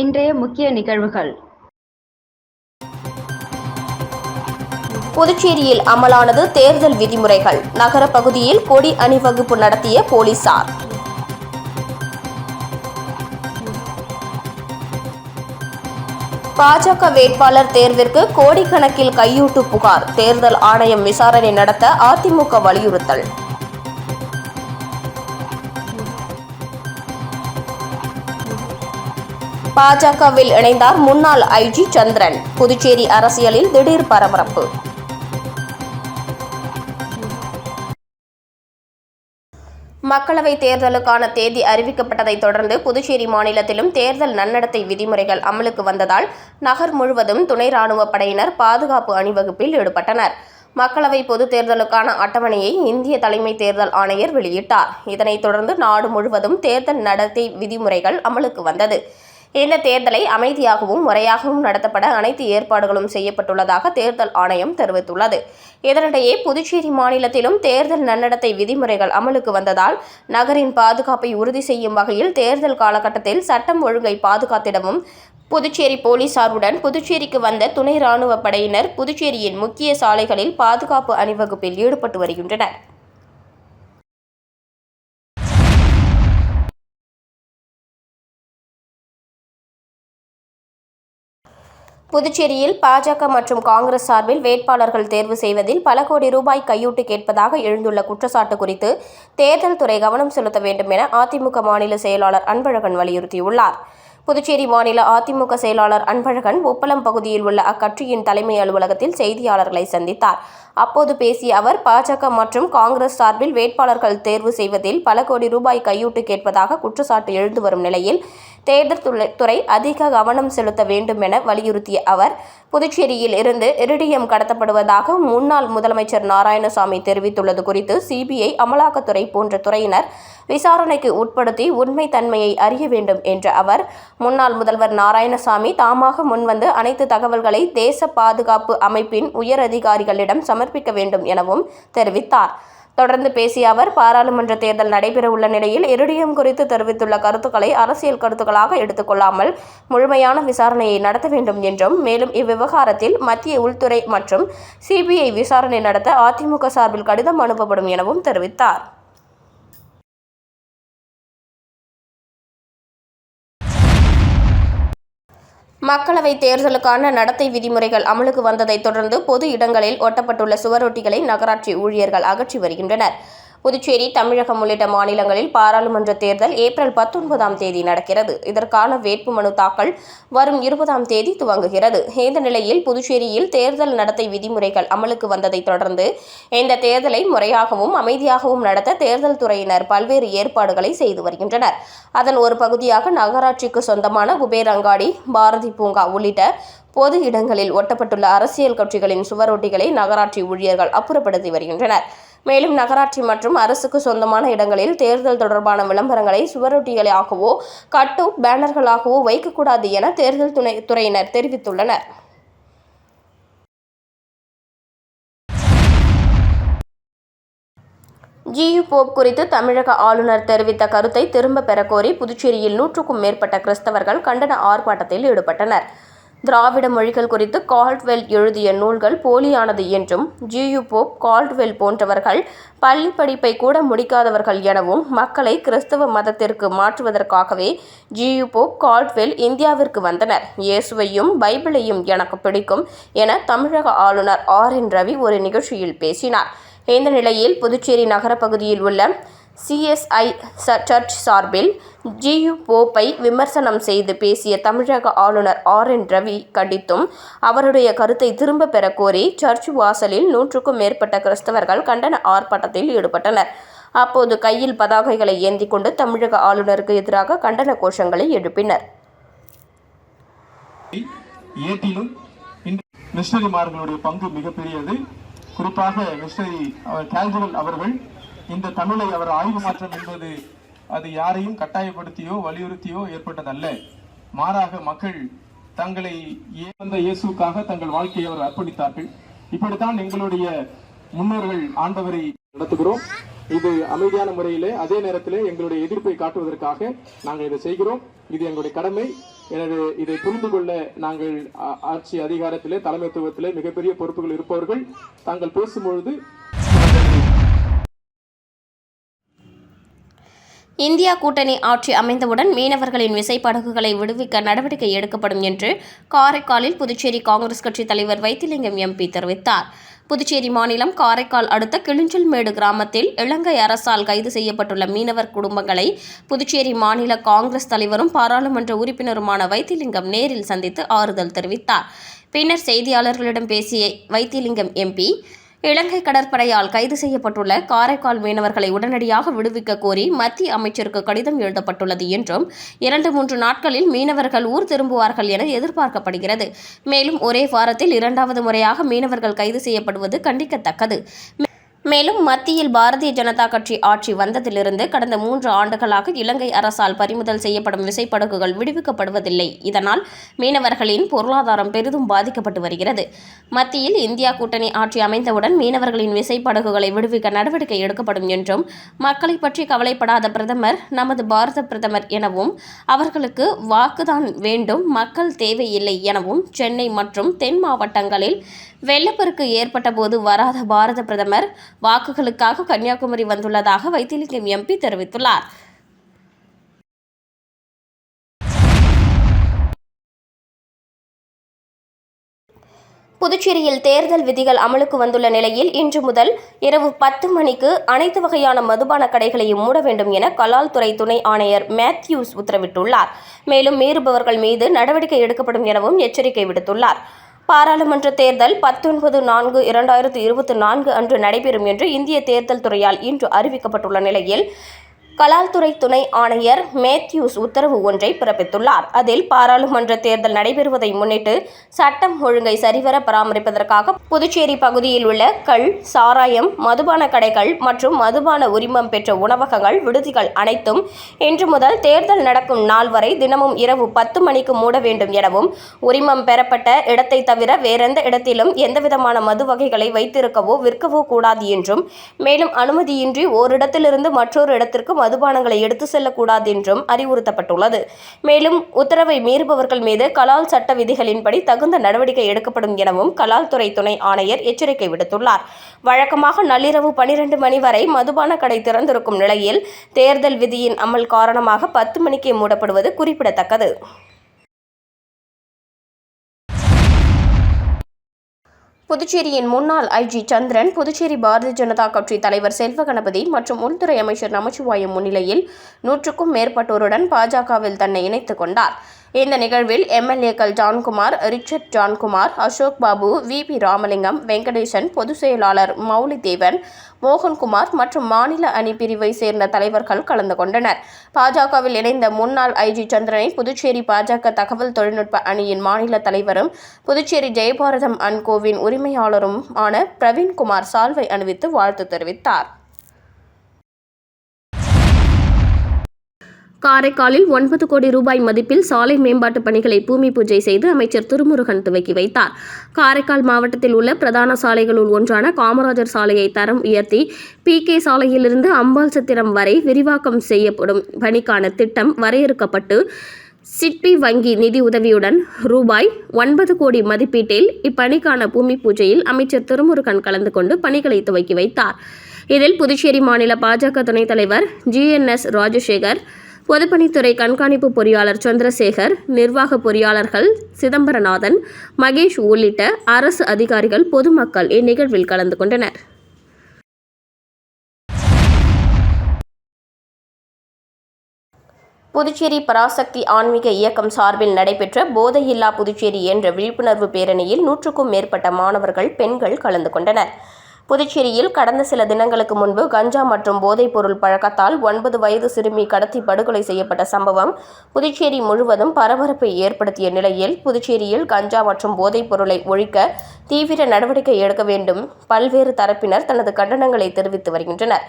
இன்றைய முக்கிய நிகழ்வுகள். புதுச்சேரியில் அமலானது தேர்தல் விதிமுறைகள். நகர பகுதியில் கொடி அணிவகுப்பு நடத்திய போலீசார். பாஜக வேட்பாளர் தேர்விற்கு கோடிக்கணக்கில் கையூட்டு புகார். தேர்தல் ஆணையம் விசாரணை நடத்த அதிமுக வலியுறுத்தல். பாஜகவில் இணைந்தார் முன்னாள் ஐஜி சந்திரன். புதுச்சேரி அரசியலில் திடீர் பரபரப்பு. மக்களவை தேர்தலுக்கான தேதி அறிவிக்கப்பட்டதைத் தொடர்ந்து புதுச்சேரி மாநிலத்திலும் தேர்தல் நன்னடத்தை விதிமுறைகள் அமலுக்கு வந்ததால் நகர் முழுவதும் துணை ராணுவப் படையினர் பாதுகாப்பு அணிவகுப்பில் ஈடுபட்டனர். மக்களவை பொதுத் தேர்தலுக்கான அட்டவணையை இந்திய தலைமை தேர்தல் ஆணையர் வெளியிட்டார். இதனைத் தொடர்ந்து நாடு முழுவதும் தேர்தல் நடத்தை விதிமுறைகள் அமலுக்கு வந்தது. இந்த தேர்தலை அமைதியாகவும் முறையாகவும் நடத்தப்பட அனைத்து ஏற்பாடுகளும் செய்யப்பட்டுள்ளதாக தேர்தல் ஆணையம் தெரிவித்துள்ளது. இதனிடையே புதுச்சேரி மாநிலத்திலும் தேர்தல் நன்னடத்தை விதிமுறைகள் அமலுக்கு வந்ததால் நகரின் பாதுகாப்பை உறுதி செய்யும் வகையில் தேர்தல் காலகட்டத்தில் சட்டம் ஒழுங்கை பாதுகாத்திடவும் புதுச்சேரி போலீசாருடன் புதுச்சேரிக்கு வந்த துணை ராணுவப் படையினர் புதுச்சேரியின் முக்கிய சாலைகளில் பாதுகாப்பு அணிவகுப்பில் ஈடுபட்டு வருகின்றனர். புதுச்சேரியில் பாஜக மற்றும் காங்கிரஸ் சார்பில் வேட்பாளர்கள் தேர்வு செய்வதில் பல கோடி ரூபாய் கையூட்டு கேட்பதாக எழுந்துள்ள குற்றச்சாட்டு குறித்து தேர்தல் துறை கவனம் செலுத்த வேண்டும் என அதிமுக மாநில செயலாளர் அன்பழகன் வலியுறுத்தியுள்ளார். புதுச்சேரி மாநில அதிமுக செயலாளர் அன்பழகன் உப்பளம் பகுதியில் உள்ள அக்கட்சியின் தலைமை அலுவலகத்தில் செய்தியாளர்களை சந்தித்தார். அப்போது பேசிய அவர் பாஜக மற்றும் காங்கிரஸ் சார்பில் வேட்பாளர்கள் தேர்வு செய்வதில் பல கோடி ரூபாய் கையூட்டு கேட்பதாக குற்றச்சாட்டு எழுந்து வரும் நிலையில் தேர்தல் துறை- துறை அதிக கவனம் செலுத்த வேண்டும் என வலியுறுத்திய அவர் புதுச்சேரியில் இருந்து இரிடியம் கடத்தப்படுவதாக முன்னாள் முதலமைச்சர் நாராயணசாமி தெரிவித்துள்ளது குறித்து சிபிஐ அமலாக்கத்துறை போன்ற துறையினர் விசாரணைக்கு உட்படுத்தி உண்மை தன்மையை அறிய வேண்டும் என்ற அவர் முன்னாள் முதல்வர் நாராயணசாமி தாமாக முன்வந்து அனைத்து தகவல்களை தேச பாதுகாப்பு அமைப்பின் உயர் அதிகாரிகளிடம் சமர்ப்பிக்க வேண்டும் எனவும் தெரிவித்தார். தொடர்ந்து பேசிய அவர் பாராளுமன்ற தேர்தல் நடைபெறவுள்ள நிலையில் இருடியம் குறித்து தெரிவித்துள்ள கருத்துக்களை அரசியல் கருத்துக்களாக எடுத்துக்கொள்ளாமல் முழுமையான விசாரணையை நடத்த வேண்டும் என்றும் மேலும் இவ்விவகாரத்தில் மத்திய உள்துறை மற்றும் சிபிஐ விசாரணை நடத்த அதிமுக சார்பில் கடிதம் அனுப்பப்படும் எனவும் தெரிவித்தார். மக்களவை தேர்தலுக்கான நடத்தை விதிமுறைகள் அமலுக்கு வந்ததைத் தொடர்ந்து பொது இடங்களில் ஒட்டப்பட்டுள்ள சுவரொட்டிகளை நகராட்சி ஊழியர்கள் அகற்றி வருகின்றனர். புதுச்சேரி தமிழகம் உள்ளிட்ட மாநிலங்களில் பாராளுமன்ற தேர்தல் ஏப்ரல் பத்தொன்பதாம் தேதி நடக்கிறது. இதற்கான வேட்புமனு தாக்கல் வரும் இருபதாம் தேதி துவங்குகிறது. இந்த நிலையில் புதுச்சேரியில் தேர்தல் நடத்தை விதிமுறைகள் அமலுக்கு வந்ததைத் தொடர்ந்து இந்த தேர்தலை முறையாகவும் அமைதியாகவும் நடத்த தேர்தல் துறையினர் பல்வேறு ஏற்பாடுகளை செய்து வருகின்றனர். அதன் ஒரு பகுதியாக நகராட்சிக்கு சொந்தமான குபேர் அங்காடி பாரதி பூங்கா உள்ளிட்ட பொது இடங்களில் ஒட்டப்பட்டுள்ள அரசியல் கட்சிகளின் சுவரொட்டிகளை நகராட்சி ஊழியர்கள் அப்புறப்படுத்தி வருகின்றனர். மேலும் நகராட்சி மற்றும் அரசுக்கு சொந்தமான இடங்களில் தேர்தல் தொடர்பான விளம்பரங்களை சுவரொட்டிகளாகவோ கட்டவுட் பேனர்களாகவோ வைக்கக்கூடாது என தேர்தல் துணை துறையினர் தெரிவித்துள்ளனர். ஜியு போப் குறித்து தமிழக ஆளுநர் தெரிவித்த கருத்தை திரும்பப் பெறக்கோரி புதுச்சேரியில் நூற்றுக்கும் மேற்பட்ட கிறிஸ்தவர்கள் கண்டன ஆர்ப்பாட்டத்தில் ஈடுபட்டனர். திராவிட மொழிகள் குறித்து கால்ட்வெல் எழுதிய நூல்கள் போலியானது என்றும் ஜியு போப் கால்ட்வெல் போன்றவர்கள் பள்ளி படிப்பை கூட முடிக்காதவர்கள் எனவும் மக்களை கிறிஸ்தவ மதத்திற்கு மாற்றுவதற்காகவே ஜியு போப் கால்ட்வெல் இந்தியாவிற்கு வந்தனர். இயேசுவையும் பைபிளையும் எனக்கு பிடிக்கும் என தமிழக ஆளுநர் ஆர் என் ரவி ஒரு நிகழ்ச்சியில் பேசினார். இந்த நிலையில் புதுச்சேரி நகரப்பகுதியில் உள்ள சிஎஸ்ஐ சர்ச் சார்பில் ஜியு போப்பை விமர்சனம் செய்து பேசிய தமிழக ஆளுநர் ஆர் என் ரவி கண்டித்தும் அவருடைய கருத்தை திரும்ப பெற கோரி சர்ச் வாசலில் நூற்றுக்கும் மேற்பட்ட கிறிஸ்தவர்கள் கண்டன ஆர்ப்பாட்டத்தில் ஈடுபட்டனர். அப்போது கையில் பதாகைகளை ஏந்தி கொண்டு தமிழக ஆளுநருக்கு எதிராக கண்டன கோஷங்களை எழுப்பினர். மிஷனரிமார்களுடைய பங்கு மிகப்பெரியது குறிப்பாக மிஷனரி கேல்ஜுவல் அவர்கள் இந்த தமிழை அவர் ஆய்வு மாற்றம் என்பது அது யாரையும் கட்டாயப்படுத்தியோ வலியுறுத்தியோ ஏற்பட்டதல்ல. மாறாக மக்கள் தங்களை ஏந்த இயேசுக்காக தங்கள் வாழ்க்கையை அவர் அர்ப்பணித்தார்கள். இப்படித்தான் எங்களுடைய முன்னோர்கள் ஆண்டவரை நடத்துகிறோம். இது அமைதியான முறையிலே அதே நேரத்திலே எங்களுடைய எதிர்ப்பை காட்டுவதற்காக நாங்கள் இதை செய்கிறோம். இது எங்களுடைய கடமை. எனவே இதை புரிந்து கொள்ள நாங்கள் ஆட்சி அதிகாரத்திலே தலைமைத்துவத்திலே மிகப்பெரிய பொறுப்புகள் இருப்பவர்கள். தாங்கள் பேசும்பொழுது இந்தியா கூட்டணி ஆட்சி அமைந்தவுடன் மீனவர்களின் விசைப்படகுகளை விடுவிக்க நடவடிக்கை எடுக்கப்படும் என்று காரைக்காலில் புதுச்சேரி காங்கிரஸ் கட்சி தலைவர் வைத்திலிங்கம் எம்பி தெரிவித்தார். புதுச்சேரி மாநிலம் காரைக்கால் அடுத்த கிளிஞ்சல்மேடு கிராமத்தில் இலங்கை அரசால் கைது செய்யப்பட்டுள்ள மீனவர் குடும்பங்களை புதுச்சேரி மாநில காங்கிரஸ் தலைவரும் பாராளுமன்ற உறுப்பினருமான வைத்திலிங்கம் நேரில் சந்தித்து ஆறுதல் தெரிவித்தார். பின்னர் செய்தியாளர்களிடம் பேசிய வைத்திலிங்கம் எம்பி இலங்கை கடற்படையால் கைது செய்யப்பட்டுள்ள காரைக்கால் மீனவர்களை உடனடியாக விடுவிக்க கோரி மத்திய அமைச்சருக்கு கடிதம் எழுதப்பட்டுள்ளது என்றும் இரண்டு மூன்று நாட்களில் மீனவர்கள் ஊர் திரும்புவார்கள் என எதிர்பார்க்கப்படுகிறது. மேலும் ஒரே வாரத்தில் இரண்டாவது முறையாக மீனவர்கள் கைது செய்யப்படுவது கண்டிக்கத்தக்கது. மேலும் மத்தியில் பாரதிய ஜனதா கட்சி ஆட்சி வந்ததிலிருந்து கடந்த மூன்று ஆண்டுகளாக இலங்கை அரசால் பறிமுதல் செய்யப்படும் விசைப்படகுகள் விடுவிக்கப்படுவதில்லை. இதனால் மீனவர்களின் பொருளாதாரம் பெரிதும் பாதிக்கப்பட்டு வருகிறது. மத்தியில் இந்தியா கூட்டணி ஆட்சி அமைந்தவுடன் மீனவர்களின் விசைப்படகுகளை விடுவிக்க நடவடிக்கை எடுக்கப்படும் என்றும் மக்களை பற்றி கவலைப்படாத பிரதமர் நமது பாரத பிரதமர் எனவும் அவர்களுக்கு வாக்குதான் வேண்டும் மக்கள் தேவையில்லை எனவும் சென்னை மற்றும் தென் மாவட்டங்களில் வெள்ளப்பெருக்கு ஏற்பட்டபோது வராத பாரத பிரதமர் வாக்குகளுக்காக கன்னியாகுமரி வந்துள்ளதாக வைத்திலிங்கம் எம்பி தெரிவித்துள்ளார். புதுச்சேரியில் தேர்தல் விதிகள் அமலுக்கு வந்துள்ள நிலையில் இன்று முதல் இரவு பத்து மணிக்கு அனைத்து வகையான மதுபான கடைகளையும் மூட வேண்டும் என கலால் துறை துணை ஆணையர் மேத்யூஸ் உத்தரவிட்டுள்ளார். மேலும் மீறுபவர்கள் மீது நடவடிக்கை எடுக்கப்படும் எனவும் எச்சரிக்கை விடுத்துள்ளார். பாராளுமன்ற தேர்தல் பத்தொன்பது நான்கு இரண்டாயிரத்து இருபத்தி நான்கு அன்று நடைபெறும் என்று இந்திய தேர்தல் துறையால் இன்று அறிவிக்கப்பட்டுள்ள நிலையில் கலால்துறை துணை ஆணையர் மேத்யூஸ் உத்தரவு ஒன்றை பிறப்பித்துள்ளார். அதில் பாராளுமன்ற தேர்தல் நடைபெறுவதை முன்னிட்டு சட்டம் ஒழுங்கை சரிவர பராமரிப்பதற்காக புதுச்சேரி பகுதியில் உள்ள கள் சாராயம் மதுபான கடைகள் மற்றும் மதுபான உரிமம் பெற்ற உணவகங்கள் விடுதிகள் அனைத்தும் இன்று முதல் தேர்தல் நடக்கும் நாள் வரை தினமும் இரவு பத்து மணிக்கு மூட வேண்டும் எனவும் உரிமம் பெறப்பட்ட இடத்தை தவிர வேறெந்த இடத்திலும் எந்தவிதமான மது வகைகளை வைத்திருக்கவோ விற்கவோ கூடாது என்றும் மேலும் அனுமதியின்றி ஓரிடத்திலிருந்து மற்றொரு இடத்திற்கு மதுபானங்களை எடுத்து செல்லக்கூடாது என்றும் அறிவுறுத்தப்பட்டுள்ளது. மேலும் உத்தரவை மீறுபவர்கள் மீது கலால் சட்ட விதிகளின்படி தகுந்த நடவடிக்கை எடுக்கப்படும் எனவும் கலால் துறை துணை ஆணையர் எச்சரிக்கை விடுத்துள்ளார். வழக்கமாக நள்ளிரவு பனிரெண்டு மணி வரை மதுபான கடை திறந்திருக்கும் நிலையில் தேர்தல் விதியின் அமல் காரணமாக பத்து மணிக்கே மூடப்படுவது குறிப்பிடத்தக்கது. புதுச்சேரியின் முன்னாள் ஐஜி சந்திரன் புதுச்சேரி பாரதிய ஜனதா கட்சி தலைவர் செல்வ கணபதி மற்றும் உள்துறை அமைச்சர் நமச்சிவாயம் முன்னிலையில் நூற்றுக்கும் மேற்பட்டோருடன் பாஜகவில் தன்னை இணைத்துக் கொண்டார். இந்த நிகழ்வில் எம்எல்ஏக்கள் Johnkumar Richard Johnkumar Ashok Babu V P Ramalingam Venkatesan பொதுச் செயலாளர் மௌலிதேவன் மோகன்குமார் மற்றும் மாநில அணி பிரிவை சேர்ந்த தலைவர்கள் கலந்து கொண்டனர். பாஜகவில் இணைந்த முன்னாள் ஐஜி சந்திரனை புதுச்சேரி பாஜக தகவல் தொழில்நுட்ப அணியின் மாநில தலைவரும் புதுச்சேரி ஜெயபாரதம் அன்கோவின் உரிமையாளரும் ஆன பிரவீன்குமார் சால்வை அணிவித்து வாழ்த்து தெரிவித்தார். காரைக்காலில் ஒன்பது கோடி ரூபாய் மதிப்பில் சாலை மேம்பாட்டு பணிகளை பூமி பூஜை செய்து அமைச்சர் திருமுருகன் துவக்கி வைத்தார். காரைக்கால் மாவட்டத்தில் உள்ள பிரதான சாலைகளுள் ஒன்றான காமராஜர் சாலையை தரம் உயர்த்தி பி. கே. சாலையிலிருந்து அம்பாள் சத்திரம் வரை விரிவாக்கம் செய்யப்படும் பணிக்கான திட்டம் வரையறுக்கப்பட்டு சிட்பி வங்கி நிதி உதவியுடன் ரூபாய் ஒன்பது கோடி மதிப்பீட்டில் இப்பணிக்கான பூமி பூஜையில் அமைச்சர் திருமுருகன் கலந்து கொண்டு பணிகளை துவக்கி வைத்தார். இதில் புதுச்சேரி மாநில பாஜக துணைத் தலைவர் ஜிஎன்எஸ் ராஜசேகர் பொதுப்பணித்துறை கண்காணிப்பு பொறியாளர் சந்திரசேகர் நிர்வாக பொறியாளர்கள் சிதம்பரநாதன் மகேஷ் உள்ளிட்ட அரசு அதிகாரிகள் பொதுமக்கள் இந்நிகழ்வில் கலந்து கொண்டனர். புதுச்சேரி பராசக்தி ஆன்மீக இயக்கம் சார்பில் நடைபெற்ற போதையில்லா புதுச்சேரி என்ற விழிப்புணர்வு பேரணியில் நூற்றுக்கும் மேற்பட்ட மாணவர்கள் பெண்கள் கலந்து கொண்டனர். புதுச்சேரியில் கடந்த சில தினங்களுக்கு முன்பு கஞ்சா மற்றும் போதைப்பொருள் பழக்கத்தால் ஒன்பது வயது சிறுமி கடத்தி படுகொலை செய்யப்பட்ட சம்பவம் புதுச்சேரி முழுவதும் பரபரப்பை ஏற்படுத்திய நிலையில் புதுச்சேரியில் கஞ்சா மற்றும் போதைப் பொருளை ஒழிக்க தீவிர நடவடிக்கை எடுக்க வேண்டும் பல்வேறு தரப்பினர் தனது கண்டனங்களை தெரிவித்து வருகின்றனர்.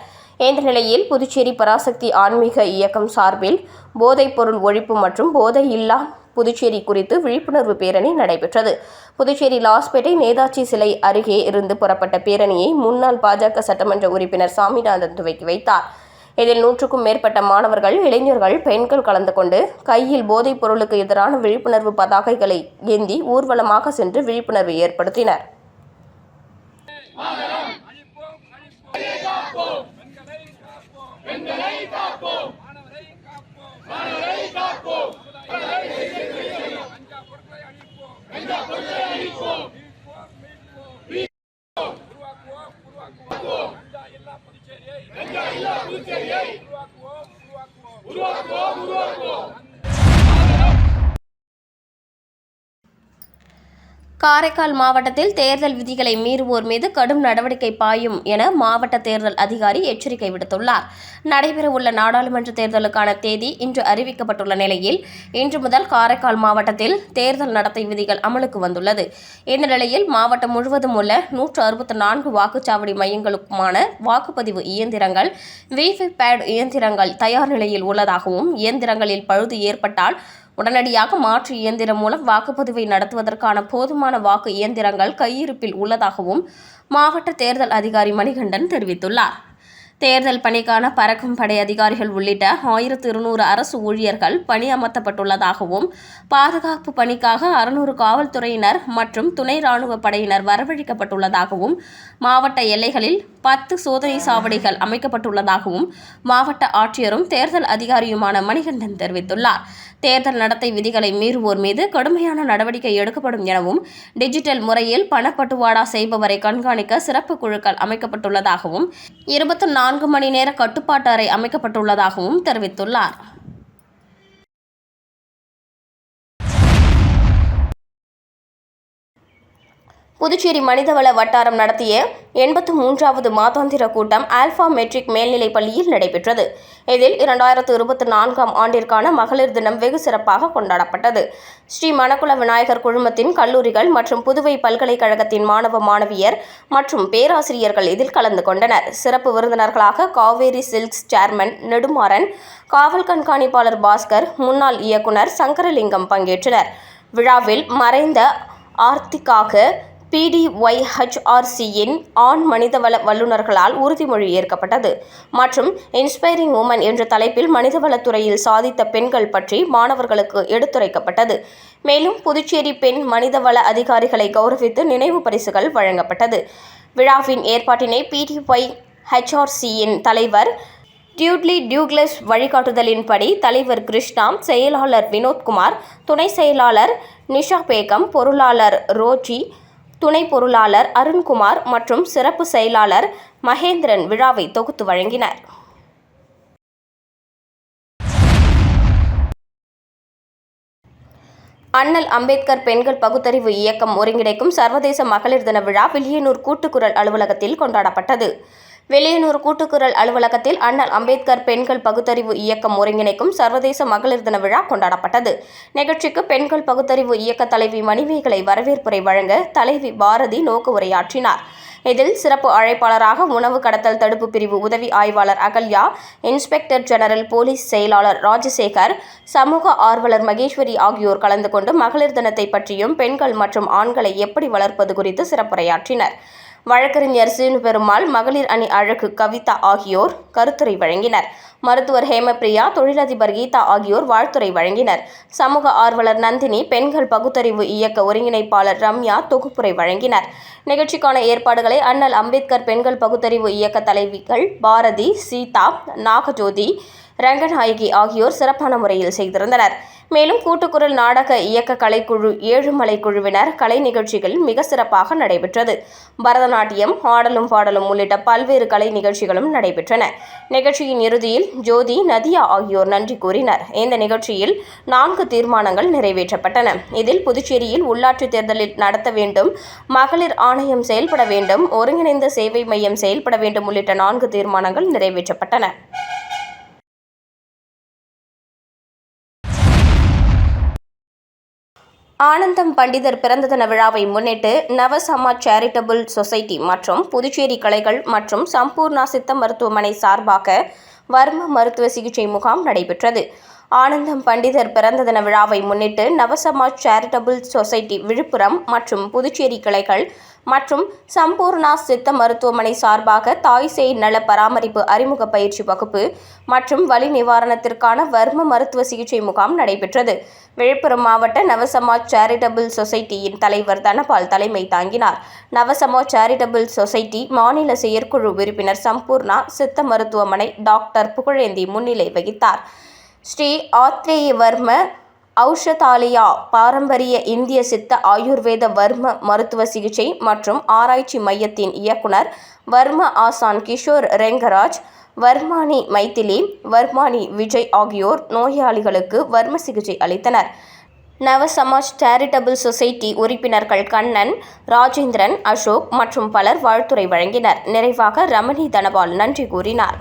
இந்த நிலையில் புதுச்சேரி பராசக்தி ஆன்மீக இயக்கம் சார்பில் போதைப் பொருள் ஒழிப்பு மற்றும் போதை இல்லா புதுச்சேரி குறித்து விழிப்புணர்வு பேரணி நடைபெற்றது. புதுச்சேரி லாஸ்பேட்டை நேதாஜி சிலை அருகே இருந்து புறப்பட்ட பேரணியை முன்னாள் பாஜக சட்டமன்ற உறுப்பினர் சாமிநாதன் துவக்கி வைத்தார். இதில் நூற்றுக்கும் மேற்பட்ட மாணவர்கள் இளைஞர்கள் பெண்கள் கலந்து கொண்டு கையில் போதைப் பொருளுக்கு எதிரான விழிப்புணர்வு பதாகைகளை ஏந்தி ஊர்வலமாக சென்று விழிப்புணர்வு ஏற்படுத்தினர். Uruacuã, Uruacuã. Uruacuã, Uruacuã. Karaikal மாவட்டத்தில் தேர்தல் விதிகளை மீறுவோர் மீது கடும் நடவடிக்கை பாயும் என மாவட்ட தேர்தல் அதிகாரி எச்சரிக்கை விடுத்துள்ளார். நடைபெறவுள்ள நாடாளுமன்ற தேர்தலுக்கான தேதி இன்று அறிவிக்கப்பட்டுள்ள நிலையில் இன்று முதல் காரைக்கால் மாவட்டத்தில் தேர்தல் நடத்தை விதிகள் அமலுக்கு வந்துள்ளது. இந்த நிலையில் மாவட்டம் முழுவதும் உள்ள நூற்று அறுபத்தி நான்கு வாக்குச்சாவடி மையங்களுக்குமான வாக்குப்பதிவு இயந்திரங்கள் விவிபேட் இயந்திரங்கள் தயார் நிலையில் உள்ளதாகவும் இயந்திரங்களில் பழுது ஏற்பட்டால் உடனடியாக மாற்று இயந்திரம் மூலம் வாக்குப்பதிவை நடத்துவதற்கான போதுமான வாக்கு இயந்திரங்கள் கையிருப்பில் உள்ளதாகவும் மாவட்ட தேர்தல் அதிகாரி மணிகண்டன் தெரிவித்துள்ளார். தேர்தல் பணிக்கான பறக்கும் படை அதிகாரிகள் உள்ளிட்ட ஆயிரத்து இருநூறு அரசு ஊழியர்கள் பணியமர்த்தப்பட்டுள்ளதாகவும் பாதுகாப்பு பணிக்காக அறுநூறு காவல்துறையினர் மற்றும் துணை ராணுவ படையினர் வரவழைக்கப்பட்டுள்ளதாகவும் மாவட்ட எல்லைகளில் பத்து சோதனை சாவடிகள் அமைக்கப்பட்டுள்ளதாகவும் மாவட்ட ஆட்சியரும் தேர்தல் அதிகாரியுமான மணிகண்டன் தெரிவித்துள்ளார். தேர்தல் நடத்தை விதிகளை மீறுவோர் மீது கடுமையான நடவடிக்கை எடுக்கப்படும் எனவும் டிஜிட்டல் முறையில் பணப்பட்டுவாடா செய்பவரை கண்காணிக்க சிறப்பு குழுக்கள் அமைக்கப்பட்டுள்ளதாகவும் இருபத்தி நான்கு மணி நேர கட்டுப்பாட்டு அறை அமைக்கப்பட்டுள்ளதாகவும் தெரிவித்துள்ளார். புதுச்சேரி மனிதவள வட்டாரம் நடத்திய எண்பத்து மூன்றாவது மாதாந்திர கூட்டம் ஆல்பா மெட்ரிக் மேல்நிலைப் பள்ளியில் நடைபெற்றது. இதில் இரண்டாயிரத்து இருபத்தி நான்காம் ஆண்டிற்கான மகளிர் தினம் வெகு சிறப்பாக கொண்டாடப்பட்டது. ஸ்ரீ மணக்குள விநாயகர் குழுமத்தின் கல்லூரிகள் மற்றும் புதுவை பல்கலைக்கழகத்தின் மாணவ மாணவியர் மற்றும் பேராசிரியர்கள் இதில் கலந்து கொண்டனர். சிறப்பு விருந்தினர்களாக காவேரி சில்க்ஸ் சேர்மன் நெடுமாறன் காவல் கண்காணிப்பாளர் பாஸ்கர் முன்னாள் இயக்குனர் சங்கரலிங்கம் பங்கேற்றனர். விழாவில் மறைந்த ஆர்த்திக்காக பிடிஒய்ஹெச்ஆர்சியின் ஆண் மனிதவள வல்லுநர்களால் உறுதிமொழி ஏற்கப்பட்டது. மற்றும் இன்ஸ்பைரிங் உமன் என்ற தலைப்பில் மனிதவளத்துறையில் சாதித்த பெண்கள் பற்றி மாணவர்களுக்கு எடுத்துரைக்கப்பட்டது. மேலும் புதுச்சேரி பெண் மனிதவள அதிகாரிகளை கௌரவித்து நினைவு பரிசுகள் வழங்கப்பட்டது. விழாவின் ஏற்பாட்டினை பிடிஒய் ஹெச்ஆர்சியின் தலைவர் டியூட்லி டியூக்லஸ் வழிகாட்டுதலின்படி தலைவர் கிருஷ்ணா செயலாளர் வினோத்குமார் துணை செயலாளர் நிஷா பேகம் பொருளாளர் ரோஜி துணை பொருளாளர் அருண்குமார் மற்றும் சிறப்பு செயலாளர் மகேந்திரன் விழாவை தொகுத்து வழங்கினர். அண்ணல் அம்பேத்கர் பெண்கள் பகுத்தறிவு இயக்கம் ஒருங்கிணைக்கும் சர்வதேச மகளிர் தின விழா வில்லியனூர் கூட்டுக்குரல் அலுவலகத்தில் கொண்டாடப்பட்டது. வெளியனூர் கூட்டுக்குரல் அலுவலகத்தில் அண்ணல் அம்பேத்கர் பெண்கள் பகுத்தறிவு இயக்கம் ஒருங்கிணைக்கும் சர்வதேச மகளிர் தின விழா கொண்டாடப்பட்டது. நிகழ்ச்சிக்கு பெண்கள் பகுத்தறிவு இயக்க தலைவி மணிமேகலை வரவேற்புரை வழங்க தலைவி பாரதி நோக்கு உரையாற்றினார். இதில் சிறப்பு அழைப்பாளராக உணவு கடத்தல் தடுப்பு பிரிவு உதவி ஆய்வாளர் அகல்யா இன்ஸ்பெக்டர் ஜெனரல் போலீஸ் செயலாளர் ராஜசேகர் சமூக ஆர்வலர் மகேஸ்வரி ஆகியோர் கலந்து கொண்டு மகளிர் தினத்தை பற்றியும் பெண்கள் மற்றும் ஆண்களை எப்படி வளர்ப்பது குறித்து சிறப்புரையாற்றினர். வழக்கறிஞர் சீனு பெருமாள் மகளிர் அணி அழகு கவிதா ஆகியோர் கருத்துரை வழங்கினர். மருத்துவர் ஹேமபிரியா தொழிலதிபர் கீதா ஆகியோர் வாழ்த்துரை வழங்கினர். சமூக ஆர்வலர் நந்தினி பெண்கள் பகுத்தறிவு இயக்க ஒருங்கிணைப்பாளர் ரம்யா தொகுப்புரை வழங்கினர். நிகழ்ச்சிக்கான ஏற்பாடுகளை அண்ணல் அம்பேத்கர் பெண்கள் பகுத்தறிவு இயக்க தலைவிகள் பாரதி சீதா நாகஜோதி ரங்கநாயகி ஆகியோர் சிறப்பான முறையில் செய்திருந்தனர். மேலும் கூட்டுக்குரல் நாடக இயக்க கலைக்குழு ஏழுமலை குழுவினர் கலை நிகழ்ச்சிகள் மிக சிறப்பாக நடைபெற்றது. பரதநாட்டியம் ஆடலும் பாடலும் உள்ளிட்ட பல்வேறு கலை நிகழ்ச்சிகளும் நடைபெற்றன. நிகழ்ச்சியின் இறுதியில் ஜோதி நதியா ஆகியோர் நன்றி கூறினர். இந்த நிகழ்ச்சியில் நான்கு தீர்மானங்கள் நிறைவேற்றப்பட்டன. இதில் புதுச்சேரியில் உள்ளாட்சி தேர்தலில் நடத்த வேண்டும் மகளிர் ஆணையம் செயல்பட வேண்டும் ஒருங்கிணைந்த சேவை மையம் செயல்பட வேண்டும் உள்ளிட்ட நான்கு தீர்மானங்கள் நிறைவேற்றப்பட்டன. ஆனந்தம் பண்டிதர் பிறந்த தின விழாவை முன்னிட்டு நவசமாஜ் சேரிட்டபிள் சொசைட்டி மற்றும் புதுச்சேரி கலைகள் மற்றும் சம்பூர்ணா சித்த மருத்துவமனை சார்பாக வர்ம மருத்துவ சிகிச்சை முகாம் நடைபெற்றது. ஆனந்தம் பண்டிதர் பிறந்த தின விழாவை முன்னிட்டு நவசமாஜ் சேரிட்டபிள் சொசைட்டி விழுப்புரம் மற்றும் புதுச்சேரி கிளைகள் மற்றும் சம்பூர்ணா சித்த மருத்துவமனை சார்பாக தாய் சேய் நல பராமரிப்பு அறிமுக பயிற்சி வகுப்பு மற்றும் வலி நிவாரணத்திற்கான வர்ம மருத்துவ சிகிச்சை முகாம் நடைபெற்றது. விழுப்புரம் மாவட்ட நவசமாஜ் சேரிட்டபிள் சொசைட்டியின் தலைவர் தனபால் தலைமை தாங்கினார். நவசமாஜ் சேரிட்டபிள் சொசைட்டி மாநில செயற்குழு உறுப்பினர் சம்பூர்ணா சித்த மருத்துவமனை டாக்டர் புகழேந்தி முன்னிலை வகித்தார். ஸ்ரீ ஆத்ரேயவர்ம ஔஷதாலயா பாரம்பரிய இந்திய சித்த ஆயுர்வேத வர்ம மருத்துவ சிகிச்சை மற்றும் ஆராய்ச்சி மையத்தின் இயக்குனர் வர்ம ஆசான் கிஷோர் ரெங்கராஜ் வர்மானி மைதிலி வர்மானி விஜய் ஆகியோர் நோயாளிகளுக்கு வர்ம சிகிச்சை அளித்தனர். நவசமாஜ் சேரிட்டபிள் சொசைட்டி உறுப்பினர்கள் கண்ணன் ராஜேந்திரன் அசோக் மற்றும் பலர் வாழ்த்துரை வழங்கினர். நிறைவாக ரமணி தனபால் நன்றி கூறினார்.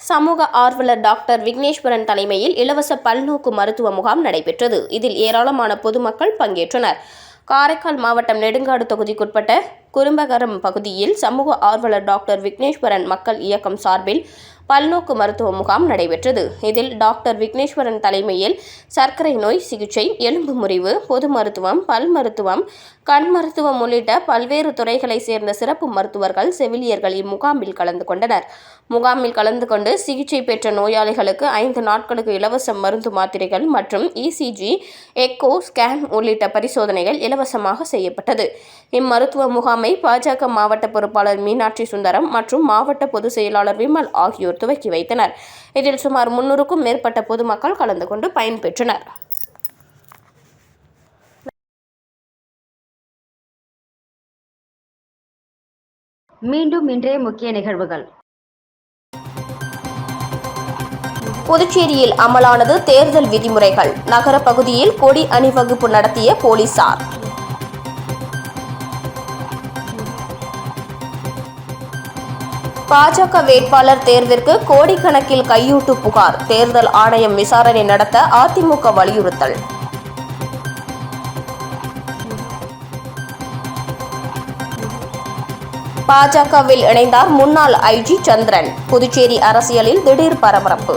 சமூக ஆர்வலர் டாக்டர் விக்னேஸ்வரன் தலைமையில் இலவச பல்நோக்கு மருத்துவ முகாம் நடைபெற்றது. இதில் ஏராளமான பொதுமக்கள் பங்கேற்றனர். காரைக்கால் மாவட்டம் நெடுங்காடு தொகுதிக்குட்பட்ட குறும்பகரம் பகுதியில் சமூக ஆர்வலர் டாக்டர் விக்னேஸ்வரன் மக்கள் இயக்கம் சார்பில் பல்நோக்கு மருத்துவ முகாம் நடைபெற்றது. இதில் டாக்டர் விக்னேஸ்வரன் தலைமையில் சர்க்கரை நோய் சிகிச்சை எலும்பு முறிவு பொது மருத்துவம் பல் மருத்துவம் கண் மருத்துவம் உள்ளிட்ட பல்வேறு துறைகளை சேர்ந்த சிறப்பு மருத்துவர்கள் செவிலியர்கள் இம்முகாமில் கலந்து கொண்டனர். முகாமில் கலந்து கொண்டு சிகிச்சை பெற்ற நோயாளிகளுக்கு ஐந்து நாட்களுக்கு இலவச மருந்து மாத்திரைகள் மற்றும் இசிஜி எக்கோ ஸ்கேன் உள்ளிட்ட பரிசோதனைகள் இலவசமாக செய்யப்பட்டது. இம்மருத்துவ முகாமை பாஜக மாவட்ட பொறுப்பாளர் மீனாட்சி சுந்தரம் மற்றும் மாவட்ட பொதுச் செயலாளர் விமல் ஆகியோர் துவக்கி வைத்தனர். இதில் சுமார் முன்னூறுக்கும் மேற்பட்ட பொதுமக்கள் கலந்து கொண்டு பயன்பெற்றனர் மீண்டும் இன்றைய முக்கிய நிகழ்வுகள். புதுச்சேரியில் அமலானது தேர்தல் விதிமுறைகள். நகர பகுதியில் கொடி அணிவகுப்பு நடத்திய போலீசார். பாஜக வேட்பாளர் தேர்விற்கு கோடிக்கணக்கில் கையூட்டு புகார். தேர்தல் ஆணையம் விசாரணை நடத்த அதிமுக வலியுறுத்தல். பாஜகவில் இணைந்தார் முன்னாள் ஐஜி சந்திரன். புதுச்சேரி அரசியலில் திடீர் பரபரப்பு.